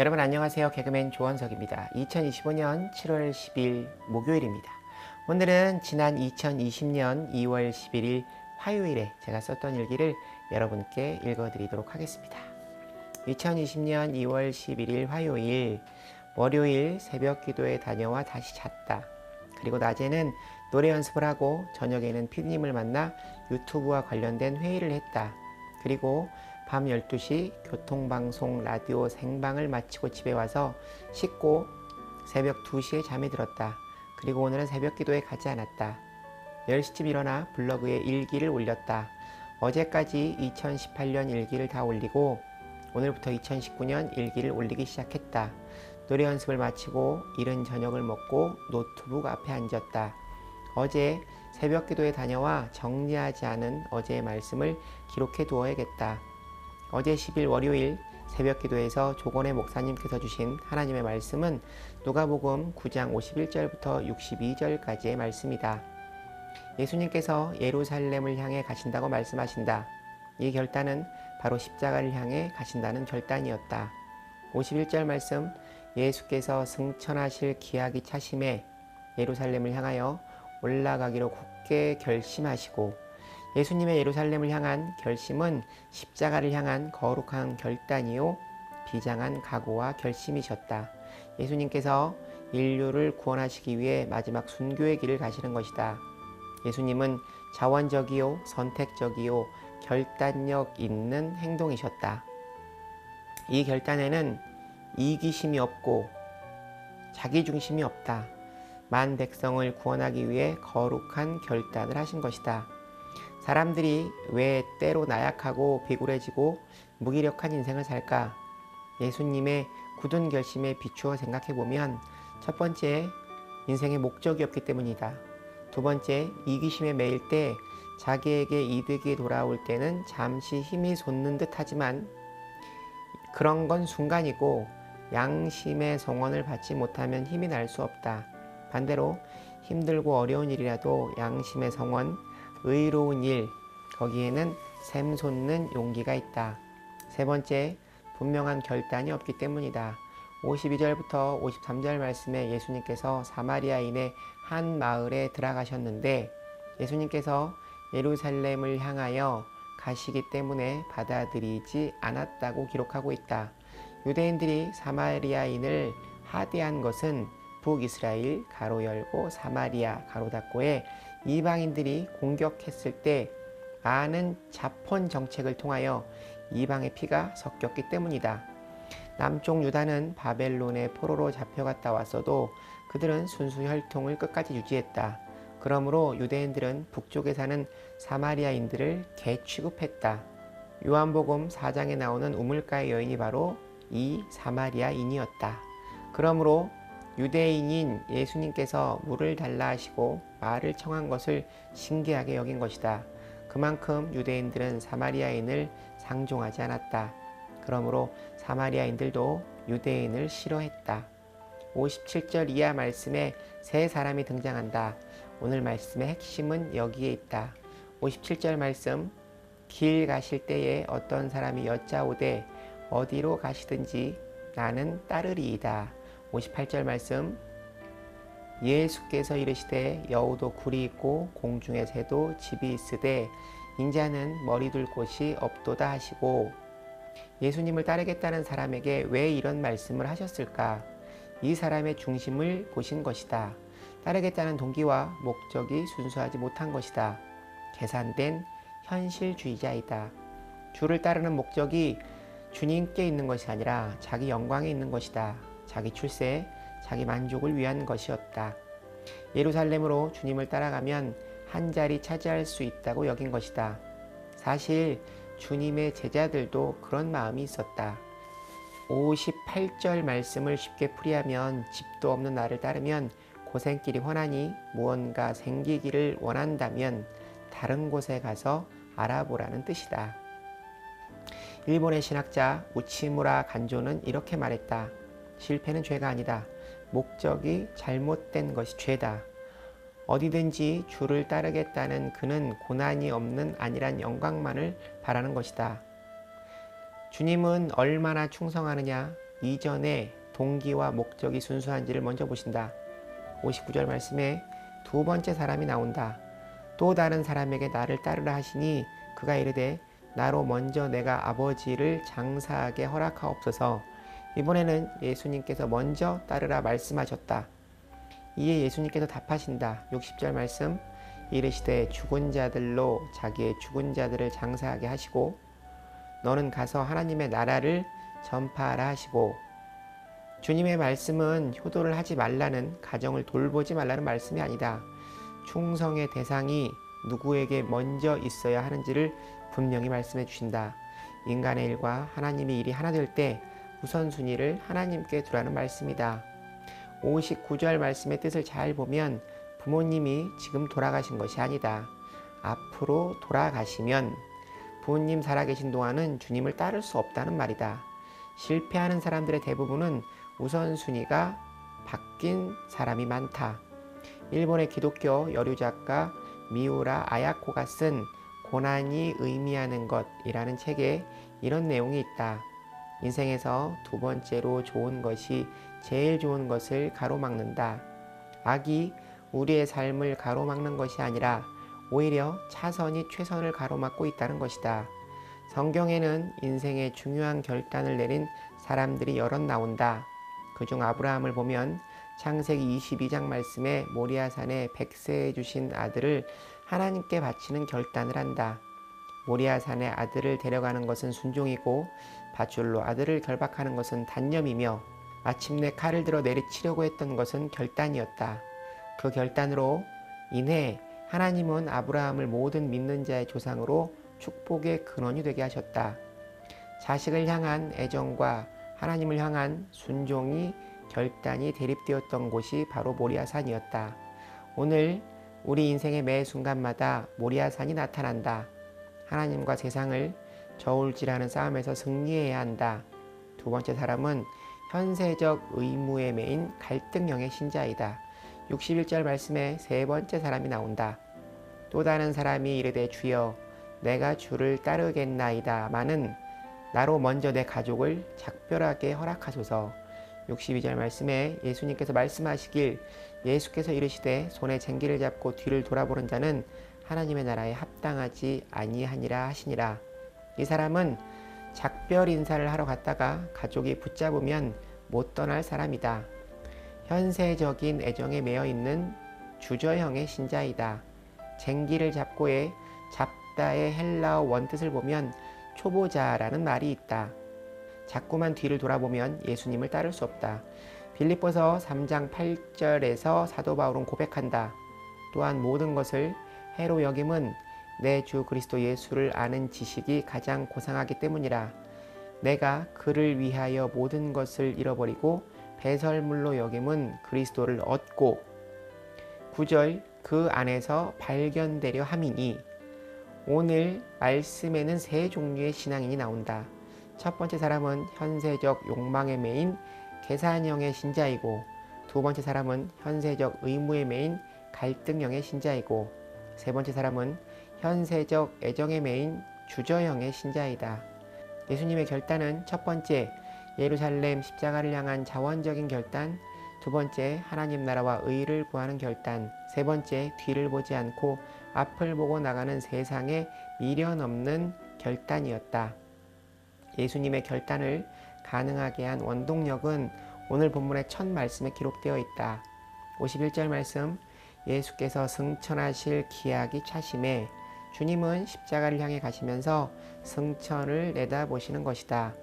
여러분 안녕하세요. 개그맨 조원석입니다. 2025년 7월 10일 목요일입니다. 오늘은 지난 2020년 2월 11일 화요일에 제가 썼던 일기를 여러분께 읽어드리도록 하겠습니다. 2020년 2월 11일 화요일, 월요일 새벽 기도에 다녀와 다시 잤다. 그리고 낮에는 노래 연습을 하고 저녁에는 피디님을 만나 유튜브와 관련된 회의를 했다. 그리고 밤 12시 교통방송 라디오 생방을 마치고 집에 와서 씻고 새벽 2시에 잠이 들었다. 그리고 오늘은 새벽 기도에 가지 않았다. 10시쯤 일어나 블로그에 일기를 올렸다. 어제까지 2018년 일기를 다 올리고 오늘부터 2019년 일기를 올리기 시작했다. 노래 연습을 마치고 이른 저녁을 먹고 노트북 앞에 앉았다. 어제 새벽 기도에 다녀와 정리하지 않은 어제의 말씀을 기록해 두어야겠다. 어제 10일 월요일 새벽 기도에서 조건의 목사님께서 주신 하나님의 말씀은 누가복음 9장 51절부터 62절까지의 말씀이다. 예수님께서 예루살렘을 향해 가신다고 말씀하신다. 이 결단은 바로 십자가를 향해 가신다는 결단이었다. 51절 말씀 예수께서 승천하실 기약이 차심에 예루살렘을 향하여 올라가기로 굳게 결심하시고 예수님의 예루살렘을 향한 결심은 십자가를 향한 거룩한 결단이요 비장한 각오와 결심이셨다. 예수님께서 인류를 구원하시기 위해 마지막 순교의 길을 가시는 것이다. 예수님은 자원적이요 선택적이요 결단력 있는 행동이셨다. 이 결단에는 이기심이 없고 자기중심이 없다. 만 백성을 구원하기 위해 거룩한 결단을 하신 것이다. 사람들이 왜 때로 나약하고 비굴해지고 무기력한 인생을 살까? 예수님의 굳은 결심에 비추어 생각해 보면 첫 번째, 인생의 목적이 없기 때문이다. 두 번째, 이기심에 매일 때 자기에게 이득이 돌아올 때는 잠시 힘이 솟는 듯 하지만 그런 건 순간이고 양심의 성원을 받지 못하면 힘이 날 수 없다. 반대로 힘들고 어려운 일이라도 양심의 성원, 의로운 일, 거기에는 샘솟는 용기가 있다. 세 번째, 분명한 결단이 없기 때문이다. 52절부터 53절 말씀에 예수님께서 사마리아인의 한 마을에 들어가셨는데 예수님께서 예루살렘을 향하여 가시기 때문에 받아들이지 않았다고 기록하고 있다. 유대인들이 사마리아인을 하대한 것은 북이스라엘 가로 열고 사마리아 가로 닫고에 이방인들이 공격했을 때 많은 자폰 정책을 통하여 이방의 피가 섞였기 때문이다. 남쪽 유다는 바벨론의 포로로 잡혀갔다 왔어도 그들은 순수 혈통을 끝까지 유지했다. 그러므로 유대인들은 북쪽에 사는 사마리아인들을 개 취급했다. 요한복음 4장에 나오는 우물가의 여인이 바로 이 사마리아인이었다. 그러므로 유대인인 예수님께서 물을 달라 하시고 말을 청한 것을 신기하게 여긴 것이다. 그만큼 유대인들은 사마리아인을 상종하지 않았다. 그러므로 사마리아인들도 유대인을 싫어했다. 57절 이하 말씀에 세 사람이 등장한다. 오늘 말씀의 핵심은 여기에 있다. 57절 말씀 길 가실 때에 어떤 사람이 여짜오되 어디로 가시든지 나는 따르리이다. 58절 말씀 예수께서 이르시되 여우도 굴이 있고 공중의 새도 집이 있으되 인자는 머리 둘 곳이 없도다 하시고 예수님을 따르겠다는 사람에게 왜 이런 말씀을 하셨을까? 이 사람의 중심을 보신 것이다. 따르겠다는 동기와 목적이 순수하지 못한 것이다. 계산된 현실주의자이다. 주를 따르는 목적이 주님께 있는 것이 아니라 자기 영광에 있는 것이다. 자기 출세, 자기 만족을 위한 것이었다. 예루살렘으로 주님을 따라가면 한 자리 차지할 수 있다고 여긴 것이다. 사실 주님의 제자들도 그런 마음이 있었다. 58절 말씀을 쉽게 풀이하면 집도 없는 나를 따르면 고생길이 훤하니 무언가 생기기를 원한다면 다른 곳에 가서 알아보라는 뜻이다. 일본의 신학자 우치무라 간조는 이렇게 말했다. 실패는 죄가 아니다. 목적이 잘못된 것이 죄다. 어디든지 주를 따르겠다는 그는 고난이 없는 안일한 영광만을 바라는 것이다. 주님은 얼마나 충성하느냐, 이전에 동기와 목적이 순수한지를 먼저 보신다. 59절 말씀에 두 번째 사람이 나온다. 또 다른 사람에게 나를 따르라 하시니 그가 이르되 나로 먼저 내가 아버지를 장사하게 허락하옵소서. 이번에는 예수님께서 먼저 따르라 말씀하셨다. 이에 예수님께서 답하신다. 60절 말씀 이르시되 죽은 자들로 자기의 죽은 자들을 장사하게 하시고 너는 가서 하나님의 나라를 전파하라 하시고 주님의 말씀은 효도를 하지 말라는 가정을 돌보지 말라는 말씀이 아니다. 충성의 대상이 누구에게 먼저 있어야 하는지를 분명히 말씀해 주신다. 인간의 일과 하나님의 일이 하나 될 때 우선순위를 하나님께 두라는 말씀이다. 59절 말씀의 뜻을 잘 보면 부모님이 지금 돌아가신 것이 아니다. 앞으로 돌아가시면 부모님 살아계신 동안은 주님을 따를 수 없다는 말이다. 실패하는 사람들의 대부분은 우선순위가 바뀐 사람이 많다. 일본의 기독교 여류 작가 미우라 아야코가 쓴 고난이 의미하는 것이라는 책에 이런 내용이 있다. 인생에서 두 번째로 좋은 것이 제일 좋은 것을 가로막는다. 악이 우리의 삶을 가로막는 것이 아니라 오히려 차선이 최선을 가로막고 있다는 것이다. 성경에는 인생의 중요한 결단을 내린 사람들이 여럿 나온다. 그중 아브라함을 보면 창세기 22장 말씀에 모리아산에 백세해 주신 아들을 하나님께 바치는 결단을 한다. 모리아산에 아들을 데려가는 것은 순종이고 밧줄로 아들을 결박하는 것은 단념이며 마침내 칼을 들어 내리치려고 했던 것은 결단이었다. 그 결단으로 인해 하나님은 아브라함을 모든 믿는 자의 조상으로 축복의 근원이 되게 하셨다. 자식을 향한 애정과 하나님을 향한 순종이 결단이 대립되었던 곳이 바로 모리아산이었다. 오늘 우리 인생의 매 순간마다 모리아산이 나타난다. 하나님과 세상을 저울질하는 싸움에서 승리해야 한다. 두 번째 사람은 현세적 의무에 매인 갈등형의 신자이다. 61절 말씀에 세 번째 사람이 나온다. 또 다른 사람이 이르되 주여 내가 주를 따르겠나이다마는 나로 먼저 내 가족을 작별하게 허락하소서. 62절 말씀에 예수님께서 말씀하시길 예수께서 이르시되 손에 쟁기를 잡고 뒤를 돌아보는 자는 하나님의 나라에 합당하지 아니하니라 하시니라. 이 사람은 작별 인사를 하러 갔다가 가족이 붙잡으면 못 떠날 사람이다. 현세적인 애정에 매여 있는 주저형의 신자이다. 쟁기를 잡고의 잡다의 헬라어 원뜻을 보면 초보자라는 말이 있다. 자꾸만 뒤를 돌아보면 예수님을 따를 수 없다. 빌립보서 3장 8절에서 사도 바울은 고백한다. 또한 모든 것을 해로 여김은 내 주 그리스도 예수를 아는 지식이 가장 고상하기 때문이라. 내가 그를 위하여 모든 것을 잃어버리고 배설물로 여김은 그리스도를 얻고 9절 그 안에서 발견되려 함이니 오늘 말씀에는 세 종류의 신앙인이 나온다. 첫 번째 사람은 현세적 욕망의 메인 계산형의 신자이고 두 번째 사람은 현세적 의무의 메인 갈등형의 신자이고 세 번째 사람은 현세적 애정의 메인 주저형의 신자이다. 예수님의 결단은 첫 번째 예루살렘 십자가를 향한 자원적인 결단, 두 번째 하나님 나라와 의를 구하는 결단, 세 번째 뒤를 보지 않고 앞을 보고 나가는 세상에 미련 없는 결단이었다. 예수님의 결단을 가능하게 한 원동력은 오늘 본문의 첫 말씀에 기록되어 있다. 51절 말씀 예수께서 승천하실 기약이 차심에 주님은 십자가를 향해 가시면서 승천을 내다보시는 것이다.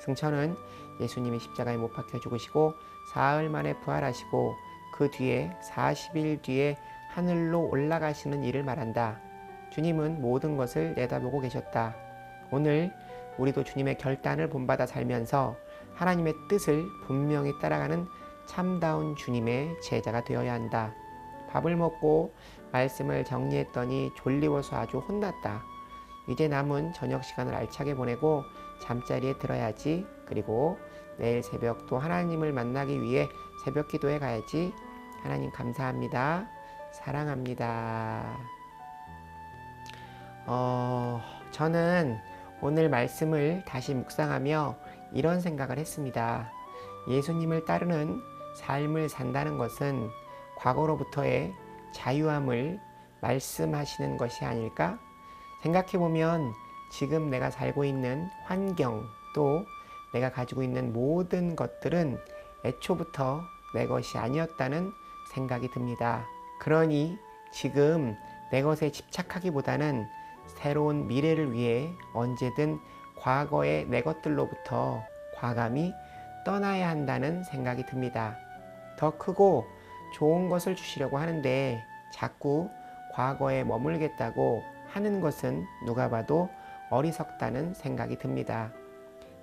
승천은 예수님이 십자가에 못 박혀 죽으시고 사흘 만에 부활하시고 그 뒤에 40일 뒤에 하늘로 올라가시는 일을 말한다. 주님은 모든 것을 내다보고 계셨다. 오늘 우리도 주님의 결단을 본받아 살면서 하나님의 뜻을 분명히 따라가는 참다운 주님의 제자가 되어야 한다. 밥을 먹고 말씀을 정리했더니 졸리워서 아주 혼났다. 이제 남은 저녁 시간을 알차게 보내고 잠자리에 들어야지. 그리고 내일 새벽 또 하나님을 만나기 위해 새벽 기도에 가야지. 하나님 감사합니다. 사랑합니다. 어, 저는 오늘 말씀을 다시 묵상하며 이런 생각을 했습니다. 예수님을 따르는 삶을 산다는 것은 과거로부터의 자유함을 말씀하시는 것이 아닐까? 생각해 보면 지금 내가 살고 있는 환경 또 내가 가지고 있는 모든 것들은 애초부터 내 것이 아니었다는 생각이 듭니다. 그러니 지금 내 것에 집착하기보다는 새로운 미래를 위해 언제든 과거의 내 것들로부터 과감히 떠나야 한다는 생각이 듭니다. 더 크고 좋은 것을 주시려고 하는데 자꾸 과거에 머물겠다고 하는 것은 누가 봐도 어리석다는 생각이 듭니다.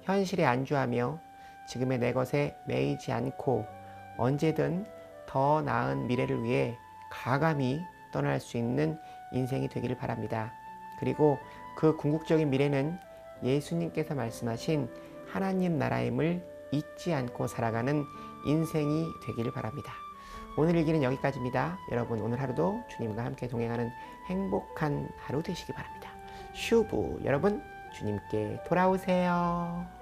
현실에 안주하며 지금의 내 것에 매이지 않고 언제든 더 나은 미래를 위해 가감히 떠날 수 있는 인생이 되기를 바랍니다. 그리고 그 궁극적인 미래는 예수님께서 말씀하신 하나님 나라임을 잊지 않고 살아가는 인생이 되기를 바랍니다. 오늘 일기는 여기까지입니다. 여러분 오늘 하루도 주님과 함께 동행하는 행복한 하루 되시기 바랍니다. 슈브 여러분 주님께 돌아오세요.